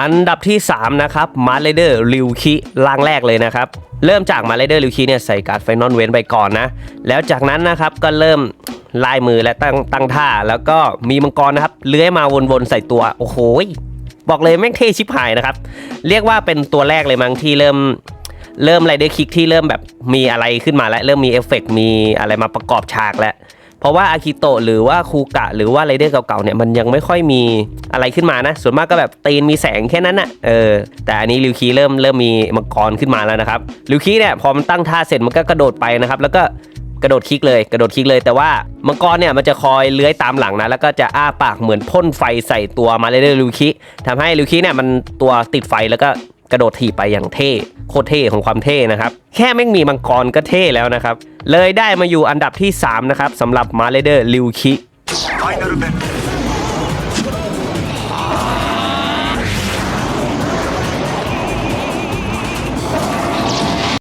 อันดับที่ 3 นะครับมาเลเดอร์ริวคิล่างแรกเลยนะครับ เริ่มจากมาเลเดอร์ริวคิเนี่ยใส่การ์ดไฟนอลเวนไปก่อนนะ แล้วจากนั้นนะครับก็เริ่มลายมือและตั้งตั้งท่า แล้วก็มีมังกรนะครับเลื้อยมาวนๆใส่ตัว โอ้โหบอกเลยแม่งเท่ชิบหายนะครับ เรียกว่าเป็นตัวแรกเลยมั้งที่เริ่มเริ่มไรเดอร์คิกที่เริ่มแบบมีอะไรขึ้นมาแล้ว เริ่มมีเอฟเฟกต์มีอะไรมาประกอบฉากแล้ว เพราะว่าอากิโตะหรือว่าคูกะหรือว่าไรเดอร์เก่าๆเนี่ยมันยังไม่ค่อยมีอะไรขึ้นมานะ ส่วนมากก็แบบตีนมีแสงแค่นั้นนะเออแต่อันนี้ริวคีเริ่มเริ่มมีมังกรขึ้นมาแล้วนะครับริวคีเนี่ยพอมันตั้งท่าเสร็จมันก็กระโดดไปนะครับ แล้วก็กระโดดคลิกเลยกระโดดคลิกเลยแต่ว่ามังกรเนี่ยมันจะคอยเลื้อยตามหลังนะแล้วก็จะอ้าปากเหมือนพ่นไฟใส่ตัวมาเรื่อยๆริวคีทำให้ริวคีเนี่ยมันตัวติดไฟแล้วก็ กระโดดถีบไปอย่างเท่โคตรเท่ของความเท่นะครับ แค่ไม่มีมังกรก็เท่แล้วนะครับ เลยได้มาอยู่อันดับที่ 3 นะครับสำหรับมาเลเดอร์ลิวคิ